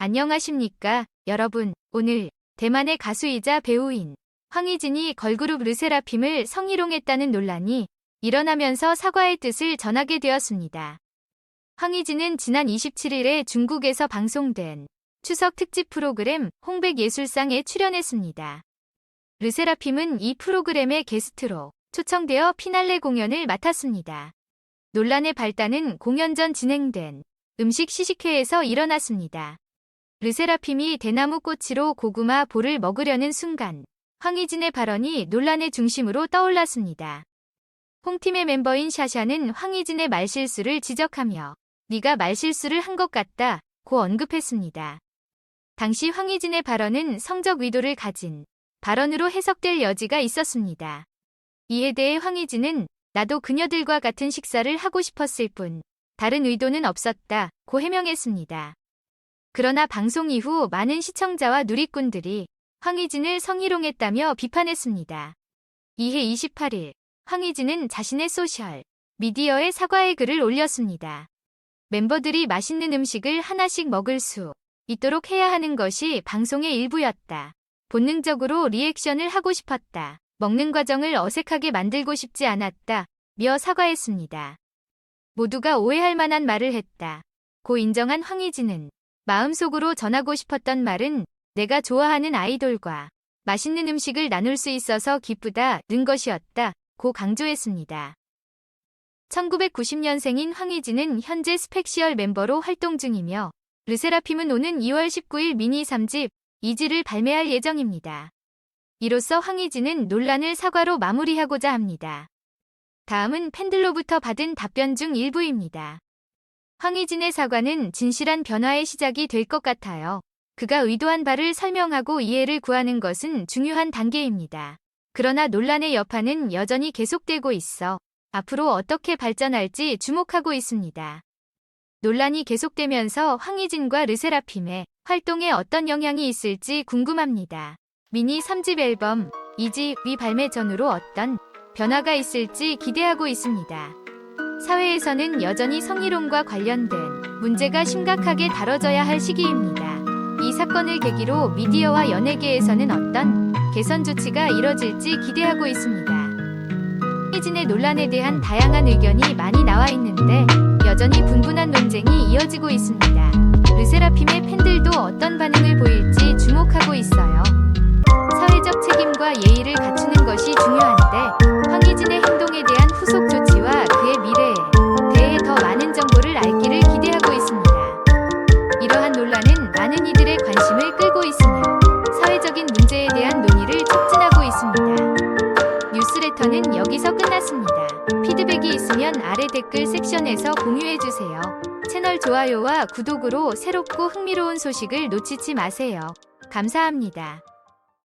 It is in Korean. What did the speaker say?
안녕하십니까, 여러분. 오늘 대만의 가수이자 배우인 황희진이 걸그룹 르세라핌을 성희롱했다는 논란이 일어나면서 사과의 뜻을 전하게 되었습니다. 황희진은 지난 27일에 중국에서 방송된 추석 특집 프로그램 홍백예술상에 출연했습니다. 르세라핌은 이 프로그램의 게스트로 초청되어 피날레 공연을 맡았습니다. 논란의 발단은 공연 전 진행된 음식 시식회에서 일어났습니다. 르세라핌이 대나무 꼬치로 고구마 볼을 먹으려는 순간 황희진의 발언이 논란의 중심으로 떠올랐습니다. 홍팀의 멤버인 샤샤는 황희진의 말실수를 지적하며 네가 말실수를 한 것 같다 고 언급했습니다. 당시 황희진의 발언은 성적 의도를 가진 발언으로 해석될 여지가 있었습니다. 이에 대해 황희진은 나도 그녀들과 같은 식사를 하고 싶었을 뿐 다른 의도는 없었다 고 해명했습니다. 그러나 방송 이후 많은 시청자와 누리꾼들이 황희진을 성희롱했다며 비판했습니다. 이해 28일 황희진은 자신의 소셜 미디어에 사과의 글을 올렸습니다. 멤버들이 맛있는 음식을 하나씩 먹을 수 있도록 해야 하는 것이 방송의 일부였다. 본능적으로 리액션을 하고 싶었다. 먹는 과정을 어색하게 만들고 싶지 않았다. 며 사과했습니다. 모두가 오해할 만한 말을 했다. 고 인정한 황희진은 마음속으로 전하고 싶었던 말은 내가 좋아하는 아이돌과 맛있는 음식을 나눌 수 있어서 기쁘다 는 것이었다. 고 강조했습니다. 1990년생인 황희진은 현재 스펙시얼 멤버로 활동 중이며 르세라핌은 오는 2월 19일 미니 3집 이지를 발매할 예정입니다. 이로써 황희진은 논란을 사과로 마무리하고자 합니다. 다음은 팬들로부터 받은 답변 중 일부입니다. 황희진의 사과는 진실한 변화의 시작이 될 것 같아요. 그가 의도한 바를 설명하고 이해를 구하는 것은 중요한 단계입니다. 그러나 논란의 여파는 여전히 계속되고 있어 앞으로 어떻게 발전할지 주목하고 있습니다. 논란이 계속되면서 황희진과 르세라핌의 활동에 어떤 영향이 있을지 궁금합니다. 미니 3집 앨범 2집이 발매 전후로 어떤 변화가 있을지 기대하고 있습니다. 사회에서는 여전히 성희롱과 관련된 문제가 심각하게 다뤄져야 할 시기입니다. 이 사건을 계기로 미디어와 연예계에서는 어떤 개선 조치가 이뤄질지 기대하고 있습니다. 희진의 논란에 대한 다양한 의견이 많이 나와 있는데 여전히 분분한 논쟁이 이어지고 있습니다. 르세라핌의 팬들도 어떤 반응을 보일지 주목하고 있어요. 사회적 책임과 예의를 갖추는 것이 중요한데 많은 이들의 관심을 끌고 있으며 사회적인 문제에 대한 논의를 촉진하고 있습니다. 뉴스레터는 여기서 끝났습니다. 피드백이 있으면 아래 댓글 섹션에서 공유해주세요. 채널 좋아요와 구독으로 새롭고 흥미로운 소식을 놓치지 마세요. 감사합니다.